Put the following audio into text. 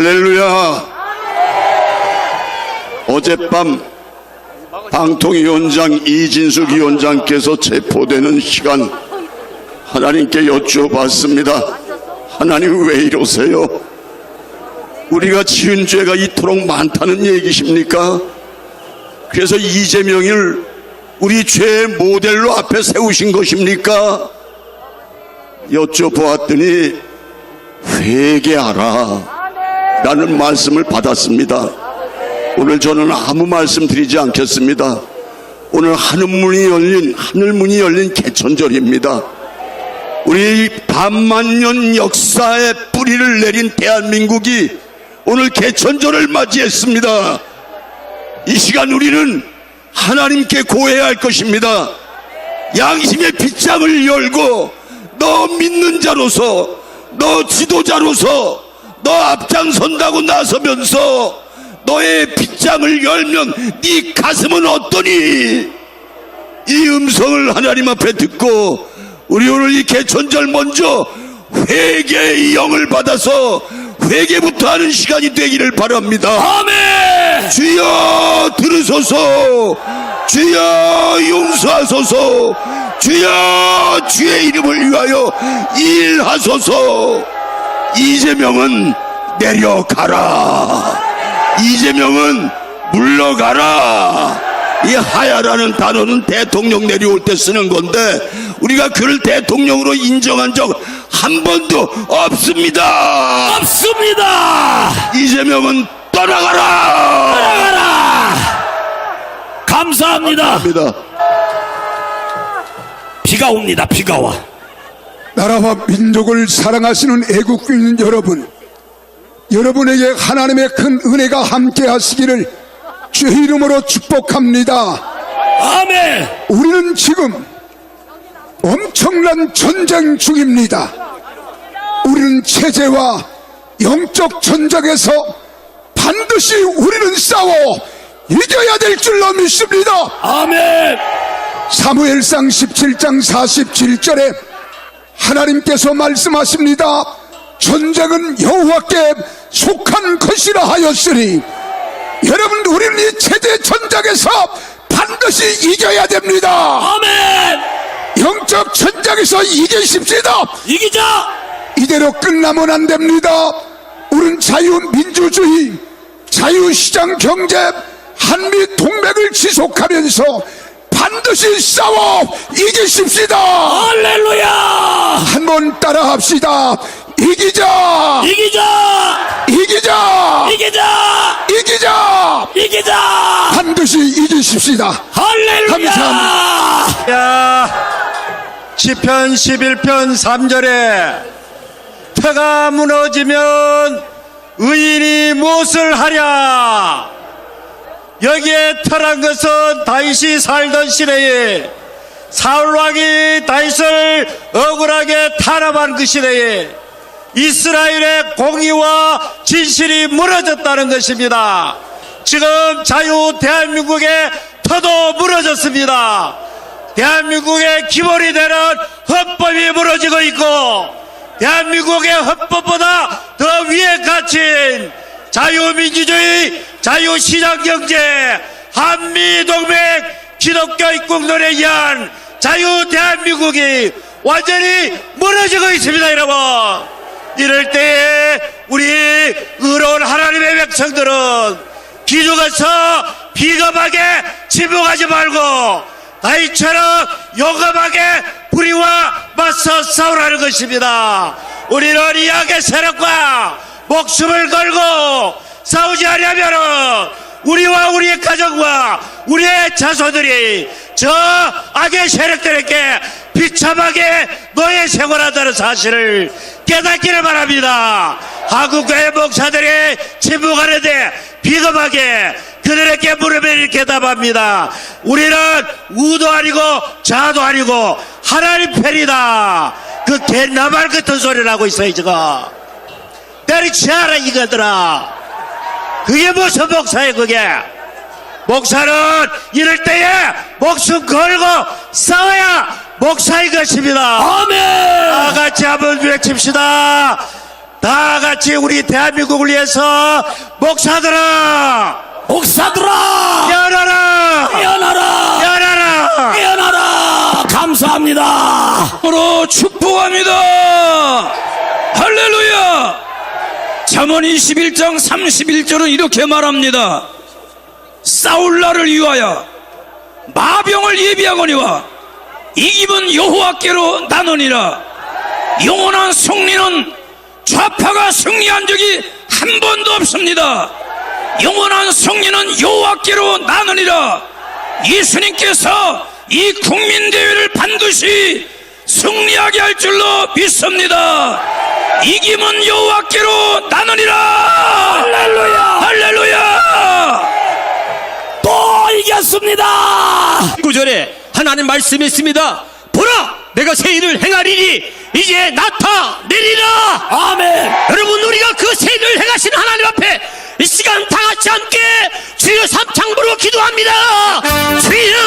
할렐루야. 어젯밤 방통위원장 이진숙 위원장께서 체포되는 시간 하나님께 여쭈어봤습니다. 하나님 왜 이러세요? 우리가 지은 죄가 이토록 많다는 얘기십니까? 그래서 이재명을 우리 죄의 모델로 앞에 세우신 것입니까? 여쭤보았더니 회개하라 라는 말씀을 받았습니다. 오늘 저는 아무 말씀 드리지 않겠습니다. 오늘 하늘문이 열린 하늘문이 열린 개천절입니다. 우리 반만년 역사의 뿌리를 내린 대한민국이 오늘 개천절을 맞이했습니다. 이 시간 우리는 하나님께 고해야 할 것입니다. 양심의 빗장을 열고 너 믿는 자로서 너 지도자로서 너 앞장선다고 나서면서 너의 빗장을 열면 네 가슴은 어떠니 이 음성을 하나님 앞에 듣고 우리 오늘 이 개천절 먼저 회개의 영을 받아서 회개부터 하는 시간이 되기를 바랍니다. 아멘. 주여 들으소서 주여 용서하소서 주여 주의 이름을 위하여 일하소서 이재명은 내려가라 이재명은 물러가라 이 하야라는 단어는 대통령 내려올 때 쓰는 건데 우리가 그를 대통령으로 인정한 적 한 번도 없습니다 없습니다. 이재명은 떠나가라 따라가라. 감사합니다. 합니다. 비가 옵니다. 비가 와. 나라와 민족을 사랑하시는 애국민 여러분, 여러분에게 하나님의 큰 은혜가 함께 하시기를 주의 이름으로 축복합니다. 아멘. 우리는 지금 엄청난 전쟁 중입니다. 우리는 체제와 영적 전쟁에서 반드시 우리는 싸워 이겨야 될 줄로 믿습니다. 아멘. 사무엘상 17장 47절에 하나님께서 말씀하십니다. 전쟁은 여호와께 속한 것이라 하였으니 여러분 우리는 이 체제 전쟁에서 반드시 이겨야 됩니다. 아멘. 영적 전쟁에서 이기십시다. 이기자. 이대로 끝나면 안 됩니다. 우린 자유민주주의, 자유시장 경제, 한미 동맹을 지속하면서 반드시 싸워 이기십시다. 할렐루야. 한번 따라합시다. 이기자! 이기자. 이기자! 이기자. 이기자! 이기자. 반드시 이기십시다. 할렐루야. 감사합니다. 야 시편 11편 3절에 태가 무너지면 의인이 무엇을 하랴 여기에 터란 것은 다윗이 살던 시대에 사울왕이 다윗을 억울하게 탄압한 그 시대에 이스라엘의 공의와 진실이 무너졌다는 것입니다. 지금 자유 대한민국의 터도 무너졌습니다. 대한민국의 기본이 되는 헌법이 무너지고 있고 대한민국의 헌법보다 더 위에 갇힌 자유민주주의, 자유시장경제, 한미동맹, 기독교 입국론에 의한 자유 대한민국이 완전히 무너지고 있습니다, 여러분. 이럴 때에 우리 의로운 하나님의 백성들은 기죽어서 비겁하게 침묵하지 말고 다이처럼 용감하게 불의와 맞서 싸우라는 것입니다. 우리는 이 악의 세력과 목숨을 걸고 싸우지 않으면 우리와 우리의 가정과 우리의 자손들이 저 악의 세력들에게 비참하게 노예 생활한다는 사실을 깨닫기를 바랍니다. 한국교회 목사들이 침묵하는 데 비겁하게 그들에게 물으면 이렇게 답합니다. 우리는 우도 아니고 자도 아니고 하나님 편이다. 그 개나발 같은 소리를 하고 있어요, 지금. 때리치아라, 이거들아. 그게 무슨 목사예요, 그게? 목사는 이럴 때에 목숨 걸고 싸워야 목사인 것입니다. 아멘. 다 같이 한번 외칩시다. 다 같이 우리 대한민국을 위해서 목사들아 목사들아 깨어나라 깨어나라 깨어나라 깨어나라 감사합니다 으로 축복합니다. 할렐루야. 잠언 21장 31절은 이렇게 말합니다. 싸울 날을 위하여 마병을 예비하거니와 이기면 여호와께로 나누니라. 영원한 승리는 좌파가 승리한 적이 한 번도 없습니다. 영원한 승리는 여호와께로 나누니라. 예수님께서 이 국민 대회를 반드시 승리하게 할 줄로 믿습니다. 이김은 여호와께로 나누니라. 할렐루야. 할렐루야. 또 이겼습니다 구절에 하나님 말씀이 있습니다. 보라, 내가 새 일을 행하리니 이제 나타내리라. 아멘 여러분 우리가 그 새 일을 행하신 하나님 앞에 이 시간 다 같이 함께 주여 삼창부로 기도합니다. 주여,